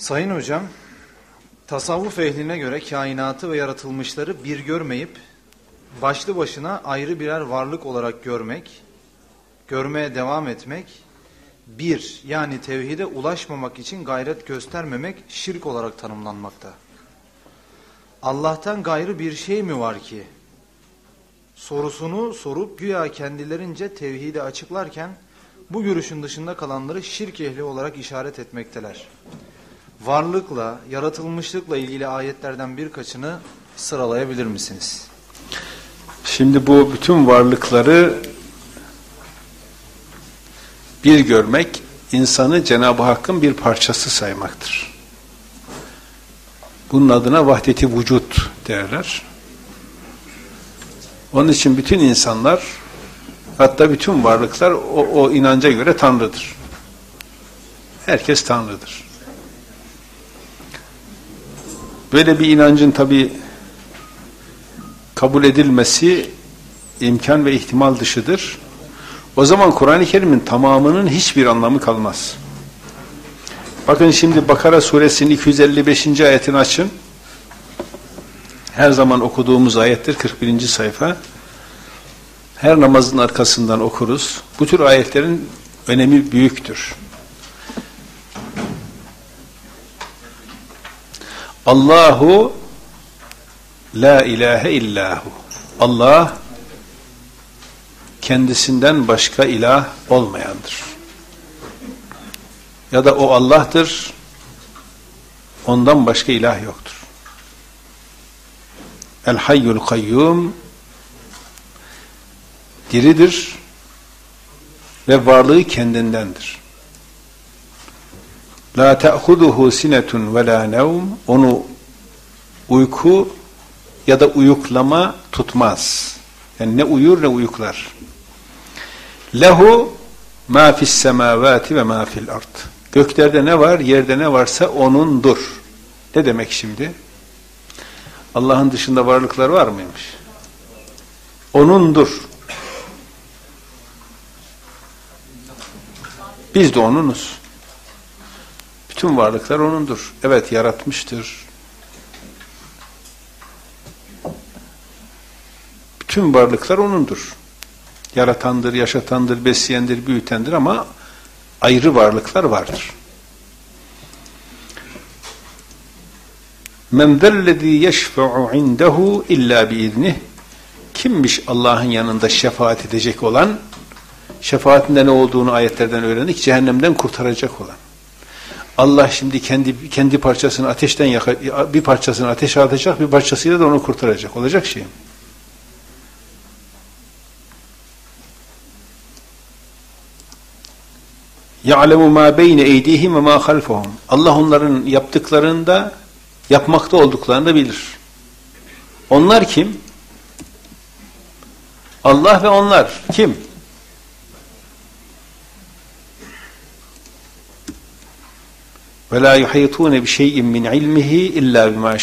Sayın hocam, tasavvuf ehline göre kainatı ve yaratılmışları bir görmeyip başlı başına ayrı birer varlık olarak görmek, görmeye devam etmek, bir yani tevhide ulaşmamak için gayret göstermemek şirk olarak tanımlanmakta. Allah'tan gayrı bir şey mi var ki? Sorusunu sorup güya kendilerince tevhidi açıklarken bu görüşün dışında kalanları şirk ehli olarak işaret etmekteler. Varlıkla, yaratılmışlıkla ilgili ayetlerden birkaçını sıralayabilir misiniz? Şimdi bu bütün varlıkları bir görmek, insanı Cenab-ı Hakk'ın bir parçası saymaktır. Bunun adına vahdeti vücut derler. Onun için bütün insanlar, hatta bütün varlıklar o, o inanca göre Tanrı'dır. Herkes Tanrı'dır. Böyle bir inancın tabi kabul edilmesi imkan ve ihtimal dışıdır. O zaman Kur'an-ı Kerim'in tamamının hiçbir anlamı kalmaz. Bakın şimdi Bakara suresinin 255. ayetini açın. Her zaman okuduğumuz ayettir 41. sayfa. Her namazın arkasından okuruz. Bu tür ayetlerin önemi büyüktür. Allahu la ilahe illahu. Allah kendisinden başka ilah olmayandır. Ya da o Allah'tır, ondan başka ilah yoktur. El hayyul kayyum diridir ve varlığı kendindendir. La ta'khuduhu sinetun ve la nevm onu uyku ya da uyuklama tutmaz. Yani ne uyur ne uyuklar. Lehu ma fis semavati ve ma fil ard. Göklerde ne var, yerde ne varsa onundur. Ne demek şimdi? Allah'ın dışında varlıklar var mıymış? Onundur. Biz de onunuz. Bütün varlıklar onundur. Evet yaratmıştır. Bütün varlıklar onundur. Yaratandır, yaşatandır, besleyendir, büyütendir ama ayrı varlıklar vardır. Men zellezî yeşfe'u indehu illa biiznih Kimmiş Allah'ın yanında şefaat edecek olan? Şefaatinde ne olduğunu ayetlerden öğrendik. Cehennemden kurtaracak olan. Allah şimdi kendi kendi parçasını ateşten yakar, bir parçasını ateşe atacak, bir parçasıyla da onu kurtaracak. Olacak şey. يَعْلَمُ مَا بَيْنَ اَيْدِيهِمْ وَمَا خَلْفَهُمْ Allah onların yaptıklarında, yapmakta olduklarını da bilir. Onlar kim? Allah ve onlar. Kim? Ve la yuhitune bi şey'in min ilmihi illa bima.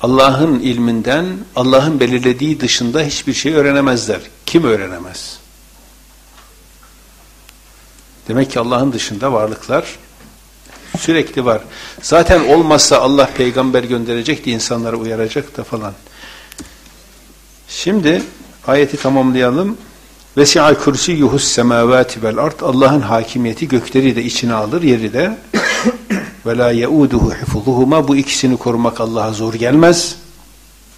Allah'ın ilminden, Allah'ın belirlediği dışında hiçbir şey öğrenemezler. Kim öğrenemez? Demek ki Allah'ın dışında varlıklar sürekli var. Zaten olmazsa Allah peygamber gönderecekti, insanları uyaracak da falan. Şimdi ayeti tamamlayalım. Vesi'a kürsiyuhus semavati vel ard. Allah'ın hakimiyeti gökleri de içine alır, yeri de. Ve la yeuduhu hifuzuhuma. Bu ikisini korumak Allah'a zor gelmez.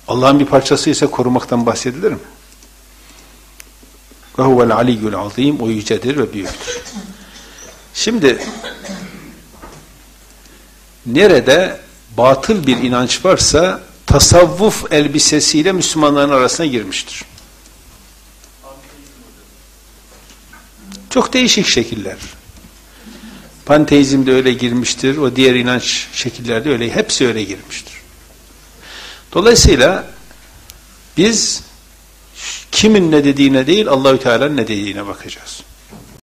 Allah'ın bir parçası ise korumaktan bahsedilir mi? Ve huvel aliyyul azim. O yücedir ve büyüktür. Şimdi nerede batıl bir inanç varsa tasavvuf elbisesiyle Müslümanların arasına girmiştir. Çok değişik şekiller. Panteizm de öyle girmiştir. O diğer inanç şekillerde öyle. Hepsi öyle girmiştir. Dolayısıyla biz kimin ne dediğine değil Allahü Teala'nın ne dediğine bakacağız.